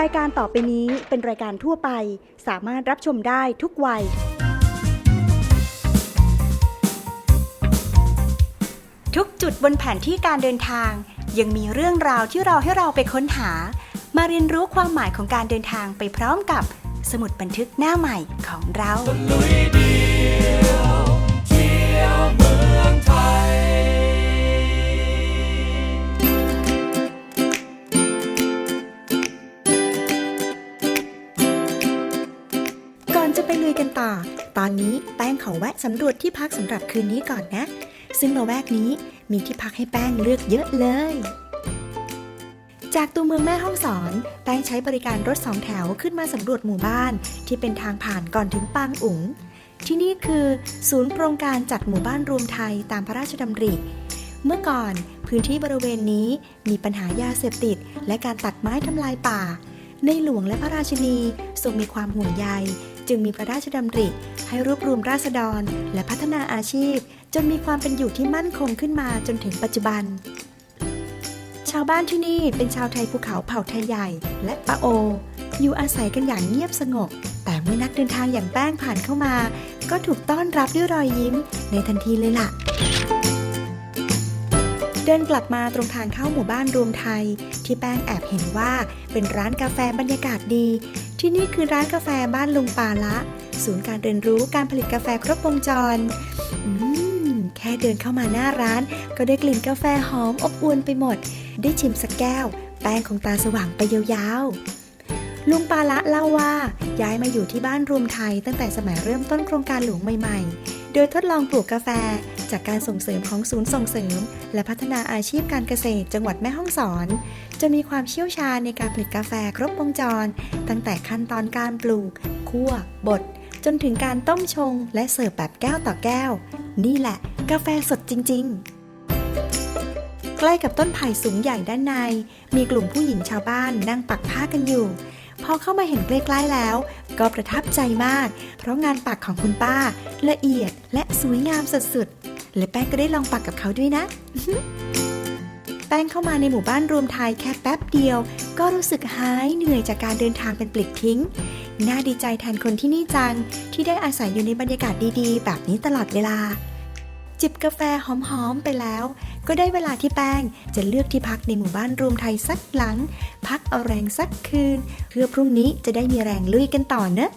รายการต่อไปนี้เป็นรายการทั่วไป สามารถรับชมได้ทุกวัย ทุกจุดบนแผนที่การเดินทาง ยังมีเรื่องราวที่เราให้เราไปค้นหา มาเรียนรู้ความหมายของการเดินทางไปพร้อมกับสมุดบันทึกหน้าใหม่ของเรา ไปลุยกันต่อ ตอนนี้แป้งขอแวะสำรวจที่พักสำหรับคืนนี้ก่อนนะ ซึ่งละแวกนี้มีที่พักให้แป้งเลือกเยอะเลย จากตัวเมืองแม่ฮ่องสอน แป้งใช้บริการรถสองแถวขึ้นมาสำรวจหมู่บ้าน ที่เป็นทางผ่านก่อนถึงปางอุ๋ง ที่นี่คือ ศูนย์โครงการจัดหมู่บ้านรวมไทยตามพระราชดำริเมื่อก่อนพื้นที่บริเวณนี้มีปัญหายาเสพติด และการตัดไม้ทำลายป่า ในหลวงและพระราชินีทรงมีความห่วงใย จึงมีพระราชดำริ ให้รวบรวมราษฎร และพัฒนาอาชีพ จนมีความเป็นอยู่ที่มั่นคงขึ้นมาจนถึงปัจจุบัน ชาวบ้านที่นี่เป็นชาวไทยภูเขาเผ่าไทยใหญ่ และปะโอ อยู่อาศัยกันอย่างเงียบสงบ แต่เมื่อนักเดินทางอย่างแป้งผ่านเข้ามา ก็ถูกต้อนรับด้วยรอยยิ้มในทันทีเลยล่ะ เดินกลับมาตรงทางเข้าหมู่บ้านรวมไทย ที่แป้งแอบเห็นว่าเป็นร้านกาแฟบรรยากาศดี ที่นี่คือร้านกาแฟบ้านลุงปาละ ศูนย์การเรียนรู้การผลิตกาแฟครบวงจรแค่เดินเข้ามาหน้าร้าน ก็ได้กลิ่นกาแฟหอมอบอวลไปหมด ได้ชิมสักแก้ว แป้งของตาสว่างไปยาวๆ ลุงปาละเล่าว่า ย้ายมาอยู่ที่บ้านรวมไทยตั้งแต่สมัยเริ่มต้นโครงการหลวงใหม่ๆ โดยทดลองปลูกกาแฟ จากการส่งเสริมของศูนย์ส่งเสริม และพัฒนาอาชีพการเกษตรจังหวัดแม่ฮ่องสอน จะมีความเชี่ยวชาญในการผลิตกาแฟครบวงจร ตั้งแต่ขั้นตอนการปลูก คั่ว บด จนถึงการต้มชง และเสิร์ฟแบบแก้วต่อแก้ว นี่แหละ กาแฟสดจริง ๆใกล้กับต้นไผ่สูงใหญ่ด้านใน มีกลุ่มผู้หญิงชาวบ้านนั่งปักผ้ากันอยู่ พอเข้ามาเห็นใกล้ๆแล้ว ก็ประทับใจมาก เพราะงานปักของคุณป้า ละเอียดและสวยงามสุดๆ และแป้งก็ได้ลองปักกับเขาด้วยนะ แป้งเข้ามาในหมู่บ้านรวมไทยแค่แป๊บเดียว ก็รู้สึกหายเหนื่อยจากการเดินทางเป็นปลิดทิ้ง น่าดีใจแทนคนที่นี่จัง ที่ได้อาศัยอยู่ในบรรยากาศดีๆ แบบนี้ตลอดเวลา จิบกาแฟหอมๆไปแล้ว ก็ได้เวลาที่แป้งจะเลือกที่พักในหมู่บ้านรวมไทยสักหลัง พักเอาแรงสักคืน เพื่อพรุ่งนี้จะได้มีแรงลุยกันต่อเนอะ